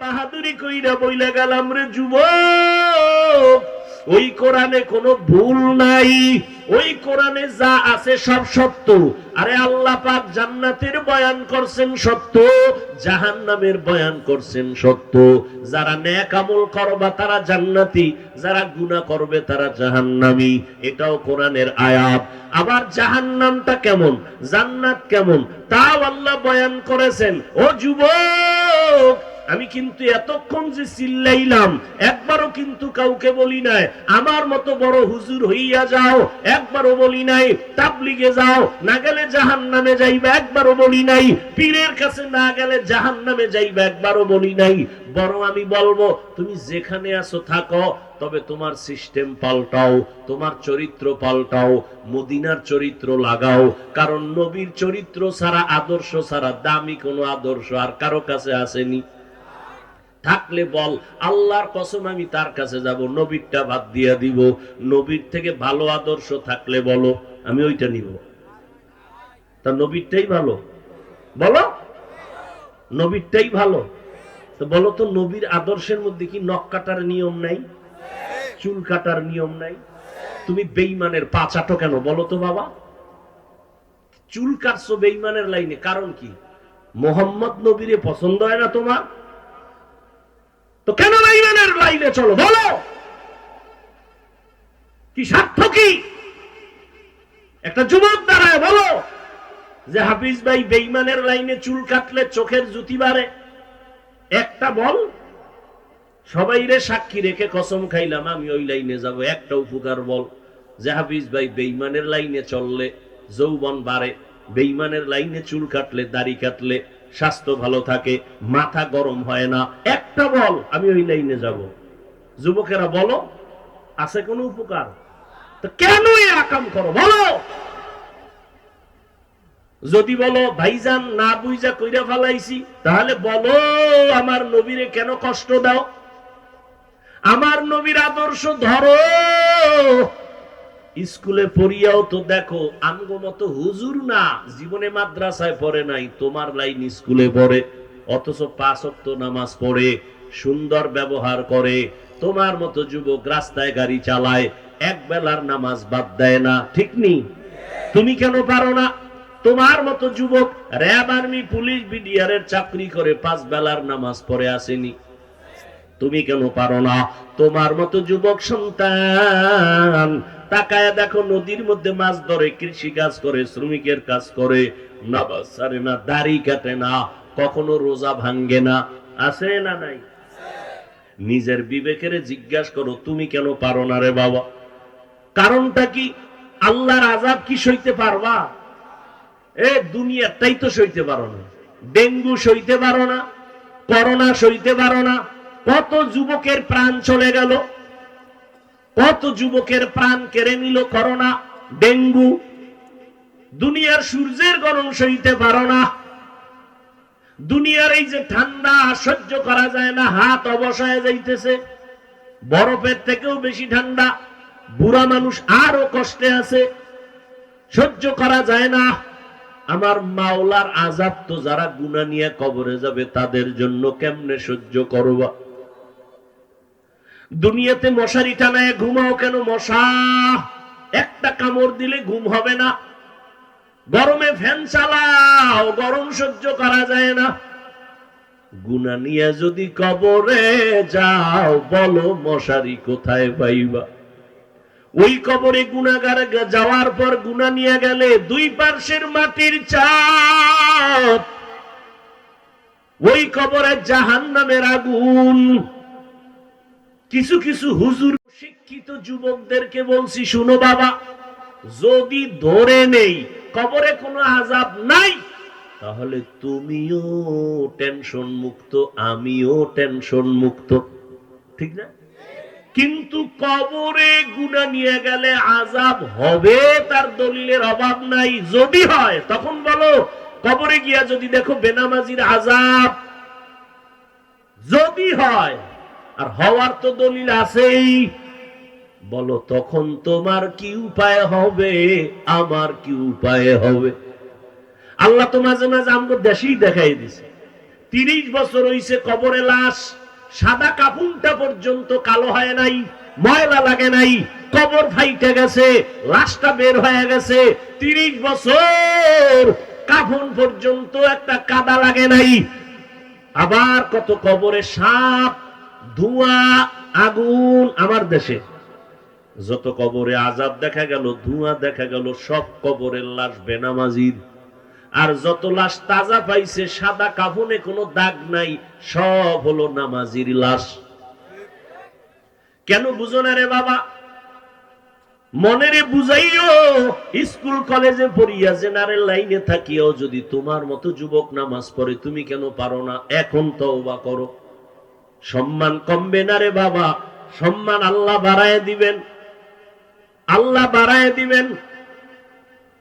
বাহাদুরি কইরা বইলা গেলাম রে যুবক। ওই কোরআনে কোনো ভুল নাই। ওই কোরআনে যা আছে সব সত্য। আরে আল্লাহ পাক জান্নাতের বয়ান করছেন সত্য, জাহান্নামের বয়ান করছেন সত্য। যারা নেক আমল করবা তারা জান্নাতি, যারা গুনাহ করবে তারা জাহান্নামী। এটাও কোরআনের আয়াত। আবার জাহান্নামটা কেমন? জান্নাত কেমন? তাও আল্লাহ বয়ান করেছেন। ও যুবক আমি কিন্তু এতক্ষণ যে চিল্লাইলাম, একবারও কিন্তু কাউকে বলি নাই, আমার মতো বড় হুজুর হইয়া যাও, একবারও বলি নাই, তাবলিগে যাও, না গেলে জাহান নামে যাইবে, একবারও বলি নাই, পীরের কাছে না গেলে জাহান নামে যাইবে, একবারও বলি নাই। বরং আমি বলব, তুমি যেখানে আছো থাকো, তবে তোমার সিস্টেম পাল্টাও, তোমার চরিত্র পাল্টাও, মদিনার চরিত্র লাগাও, কারণ নবীর চরিত্র ছাড়া, আদর্শ ছাড়া দামি কোনো আদর্শ আর কারও কাছে আসেনি। থাকলে বল, আল্লাহর কসম আমি তার কাছে যাব, নবীরটা বাদ দিয়া দিব। নবীর থেকে ভালো আদর্শ থাকলে বলো, আমি ওইটা নিব। তা নবীরটাই ভালো। বলো? নবীরটাই ভালো। তো বলো তো, নবীর আদর্শের মধ্যে কি নখ কাটার নিয়ম নাই? চুল কাটার নিয়ম নাই? তুমি বেইমানের পা চাটো কেন, বলো তো বাবা। চুল কাটছো বেইমানের লাইনে, কারণ কি? মোহাম্মদ নবীরে পছন্দ হয় না তোমার? তো কেন বেইমানের লাইনে চলো? বলো। কি স্বার্থ কি? একটা যুবক দাঁড়ায়, বলো। যে হাফিজ ভাই বেইমানের লাইনে চুল কাটলে চোখের জুতি বাড়ে। একটা বল, সবাই রে সাক্ষী রেখে কসম খাইলাম, আমি ওই লাইনে যাব, একটা উপকার বল। যে হাফিজ ভাই বেইমানের লাইনে চললে যৌবন বাড়ে, বেইমানের লাইনে চুল কাটলে দাড়ি কাটলে স্বাস্থ্য ভালো থাকে, মাথা গরম হয় না। একটা বল, আমি ওই লাইনে যাব। যুবকেরা বলো, আছে কোনো উপকার? কেন আকাম করো? বলো! যদি বলো, ভাইজান, না বুঝা কইরা ফেলাইছি, তাহলে বলো, আমার নবীরে কেন কষ্ট দাও? আমার নবীর আদর্শ ধরো! স্কুলে পড়িয়াও তো দেখো, আমগো মতো হুজুর না, জীবনে মাদ্রাসায় পড়ে নাই, তোমার লাইন স্কুলে পড়ে, অথচ পাঁচ অক্ত নামাজ পড়ে, সুন্দর ব্যবহার করে, তোমার মতো যুবক রাস্তায় গাড়ি চালায়, এক বেলার নামাজ বাদ দেয় না, ঠিক নেই তুমি কেন পারো না? তোমার মতো যুবক র্যাব আর্মি, পুলিশ বিডিআর এর চাকরি করে পাঁচ বেলার নামাজ পড়ে আসেনি। তুমি কেন পারো না? তোমার মতো যুবক সন্তান তাকায় দেখো নদীর মধ্যে মাছ ধরে, কৃষি কাজ করে, শ্রমিকের কাজ করে নামাজ না, দাড়ি কাটে না, কখনো রোজা ভাঙ্গে না, আছে না নাই? নিজের বিবেকের জিজ্ঞাসা করো, তুমি কেন পারো না রে বাবা? কারণটা কি? আল্লাহর আজাব কি সইতে পারবা? এ, দুনিয়াটাই তো সইতে পারো না। ডেঙ্গু সইতে পারো না, করোনা সইতে পারো না। কত যুবকের প্রাণ চলে গেল। কত যুবকের প্রাণ কেড়ে নিল করোনা, ডেঙ্গু, দুনিয়ার সূর্যের গরম সইতে পারো না। দুনিয়ার এই যে ঠান্ডা, সহ্য করা যায় না, হাত অবসায় যাইতেছে। বরফের থেকেও বেশি ঠান্ডা, বুড়া মানুষ আরও কষ্টে আছে, সহ্য করা যায় না। আমার মাওলার আজাব তো যারা গুনা নিয়ে কবরে যাবে, তাদের জন্য কেমনে সহ্য করবা? দুনিয়াতে মশারি টানায় ঘুমাও কেন মশা? একটা কামড় দিলে ঘুম হবে না। গরমে ফ্যান চালাও, গরম সহ্য করা যায় না। গুনা নিয়ে যদি কবরে যাও, বলো মশারি কোথায় পাইবা? ওই কবরে গুনাগার যাওয়ার পর গুনা নিয়ে গেলে দুই পার্শ্বের মাটির চাপ ওই কবরে জাহান নামের আগুন। কিছু কিছু হুজুর, শিক্ষিত যুবকদেরকে বলছি, শুনো বাবা, যদি ধরে নেই, কবরে কোনো আজাব নাই, তাহলে তুমিও টেনশন মুক্ত, আমিও টেনশন মুক্ত। ঠিক না? কিন্তু কবরে গুণা নিয়ে গেলে আজাব হবে, তার দলিলের অভাব নাই। যদি হয়, তখন বলো, কবরে গিয়া যদি দেখো বেনামাজির আজাব যদি হয় আর হওয়ার তো দলিল আছেই। বলো, তখন তোমার কি উপায় হবে? আমার কি উপায় হবে? আল্লাহ তো মাঝে মাঝে আমাকে দেশেই দেখাই দিছে। তিরিশ বছর হইছে কবরে লাশ, সাদা কাপুনটা পর্যন্ত কালো হয় নাই, ময়লা লাগে নাই, কবর ফাইটে গেছে, লাশটা বের হয়ে গেছে। তিরিশ বছর কাফন পর্যন্ত একটা কাদা লাগে নাই। আবার কত কবরে সাপ ধোঁয়া, আগুন আমার দেশে। যত কবরে আজাব দেখা গেল, ধোঁয়া দেখা গেল, সব কবরের লাশ বেনামাজির। আর যত লাশ তাজা পাইছে, সাদা কাফনে কোনো দাগ নাই, সব হলো নামাজির লাশ। কেন বুঝো না রে বাবা? মনেরে বুঝাইও, স্কুল, কলেজে পড়িয়া জেনারেল লাইনে থাকিও যদি তোমার মতো যুবক নামাজ পড়ে, তুমি কেন পারো না? এখন তো তওবা করো। সম্মান কমবে না রে বাবা, সম্মান আল্লাহ বাড়ায় দিবেন। আল্লাহ বাড়ায় দিবেন।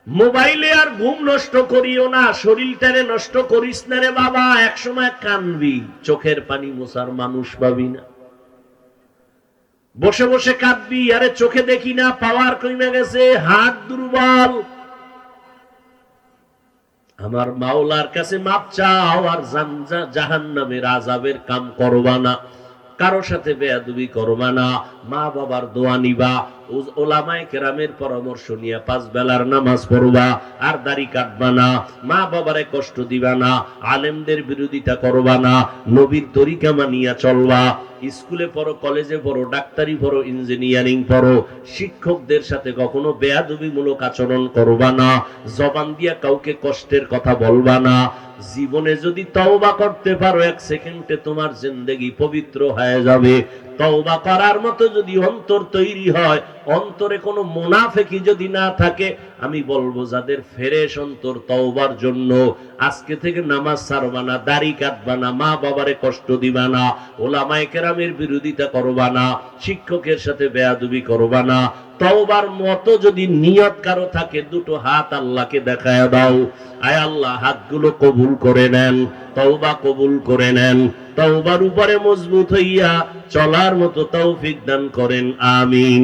মোবাইলে আর ঘুম নষ্ট করিও না, শরীরটারে নষ্ট করিস না রে বাবা, একসময় কানবি, চোখের পানি মোছার মানুষ পাবি না। বসে বসে কাঁদবি, আরে চোখে দেখি না, পাওয়ার কমে গেছে, হাত দুর্বল। আমার মাওলার কাছে মাপ চাও আর জাহান নামের আজাবের কাম করবা না। কারও সাথে বেয়াদুবি করবা না। মা বাবার দোয়া নিবা। ওলামায়ে কেরামের পরামর্শ নিয়ে পাঁচ বেলার নামাজ পড়বা, আর দাড়ি কাটবা না, মা বাবারে কষ্ট দিবা না, আলেমদের বিরোধিতা করবা না, নবীর তরিকা মানিয়া চলবা, স্কুলে পড়ো, কলেজে পড়ো, ডাক্তারি পড়ো, ইঞ্জিনিয়ারিং পড়ো, শিক্ষকদের সাথে কখনো বেয়াদবিমূলক আচরণ করবা না, জবান দিয়া কাউকে কষ্টের কথা বলবা না, জীবনে যদি তওবা করতে পারো, এক সেকেন্ডে তোমার জিন্দেগি পবিত্র হয়ে যাবে, তওবা করার মতো যদি অন্তর তৈরি হয় অন্তরে কোনো মুনাফেকি যদি না থাকে, আমি বলব যাদের ফেরেশ অন্তর তওবার জন্য, আজকে থেকে নামাজ ছাড়বা না, দাড়ি কাটবা না, মা বাবারে কষ্ট দিবা না, ওলামায়ে কেরামের বিরোধিতা করবা না, শিক্ষকের সাথে বেয়াদুবি করবা না, তওবার মতো যদি নিয়ত কারও থাকে, দুটো হাত আল্লাহকে দেখায় দাও। আয় আল্লাহ, হাতগুলো কবুল করে নেন, তওবা কবুল করে নেন, তওবার উপরে মজবুত হইয়া চলার মতো তৌফিক দান করেন, আমিন।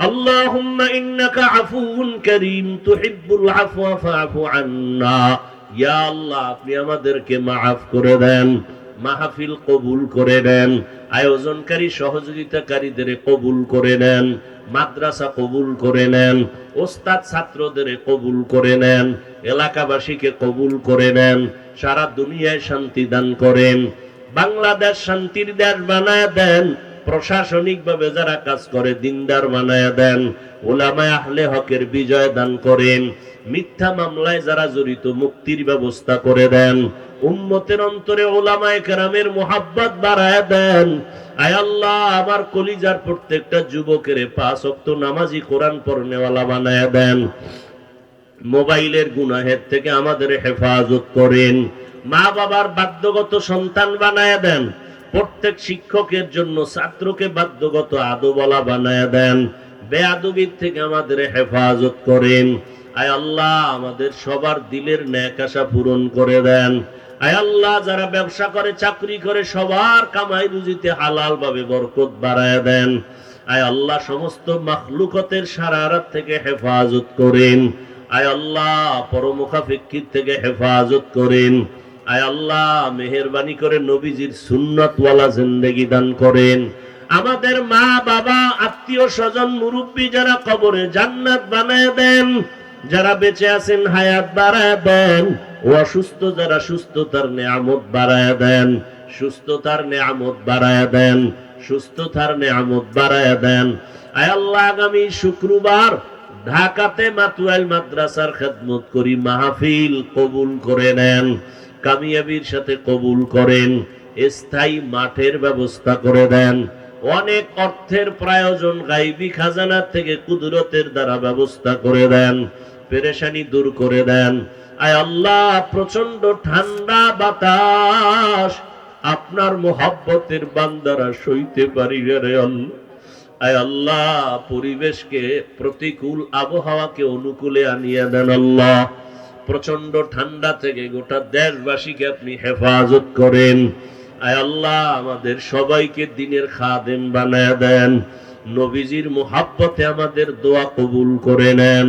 اللهم إنك عفو كريم تحب العفو فاعف عنا ইয়া আল্লাহ আপনি আমাদেরকে মাফ করে দেন মাহফিল কবুল করে নেন আয়োজনকারী সহযোগিতাকারীদের কবুল করে নেন মাদ্রাসা কবুল করে নেন ওস্তাদ ছাত্রদের কবুল করে নেন এলাকাবাসীকে কবুল করে নেন সারা দুনিয়ায় শান্তি দান করেন বাংলাদেশ শান্তির দেশ বানায় দেন প্রশাসনিকভাবে যারা কাজ করে, দিনদার বানায় দেন, ওলামায় আহলে হকের বিজয় দান করেন। মিথ্যা মামলায় যারা জড়িত, মুক্তির ব্যবস্থা করে দেন। উম্মতের অন্তরে ওলামায় কেরামের মোহাব্বত বাড়ায় দেন। আল্লাহ, আমার কলিজার প্রত্যেকটা যুবকের পাঁচ অক্ত নামাজি কোরআন পড়নেওয়ালা বানায় দেন। মোবাইলের গুনাহের থেকে আমাদের হেফাজত করেন। মা বাবার বাধ্যগত সন্তান বানায় দেন। প্রত্যেক শিক্ষকের জন্য ছাত্রকে বাধ্যগত আদোবলা বানায় দেন। বেয়াদবির থেকে আমাদের হেফাজত করেন। আয় আল্লাহ, আমাদের সবার দিলের ন্যাক আশা পূরণ করে দেন। আয় আল্লাহ, যারা ব্যবসা করে, চাকরি করে, সবার কামাই রুজিতে হালাল ভাবে বরকত বাড়ায় দেন। আয় আল্লাহ, সমস্ত মাখলুকতের সারারাত থেকে হেফাজত করেন। আয় আল্লাহ পরমুখাপেক্ষিত থেকে হেফাজত করেন। আয় আল্লাহ, মেহরবানি করে নবীজির সুন্নতওয়ালা জিন্দেগি দান করেন। আমাদের মা, বাবা, আত্মীয় স্বজন, মুরব্বী যারা কবরে জান্নাত বানায় দেন, যারা বেঁচে আছেন, হায়াত বাড়ায় দেন, ও অসুস্থ যারা সুস্থতার নেয়ামত বাড়ায় দেন, সুস্থতার নেয়ামত বাড়ায় দেন, সুস্থতার নেয়ামত বাড়ায় দেন। আয় আল্লাহ, আগামী শুক্রবার ঢাকাতে মাতুয়াল মাদ্রাসার খেদমত করি, মাহফিল কবুল করে নেন। কামিয়াবির সাথে কবুল করেন, স্থায়ী মাঠের ব্যবস্থা করে দেন। অনেক অর্থের প্রয়োজন গাইবি খাজানার থেকে কুদরতের দ্বারা ব্যবস্থা করে দেন, পেরেশানি দূর করে দেন। আয় আল্লাহ প্রচণ্ড ঠান্ডা বাতাস আপনার মোহাব্বতের বান্দারা সইতে পারি রে আয় আল্লাহ, পরিবেশকে প্রতিকূল আবহাওয়াকে অনুকূলে আনিয়ে দেন আল্লাহ। প্রচন্ড ঠান্ডা থেকে গোটা দেশবাসীকে আপনি হেফাজত করেন আয় আল্লাহ আমাদের সবাইকে দিনের খাদেম বানায় দেন নবীজির মোহাব্বতে আমাদের দোয়া কবুল করে নেন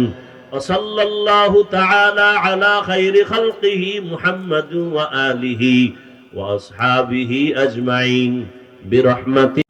وصلى الله تعالى على خير خلقه محمد وآله وأصحابه أجمعين برحمته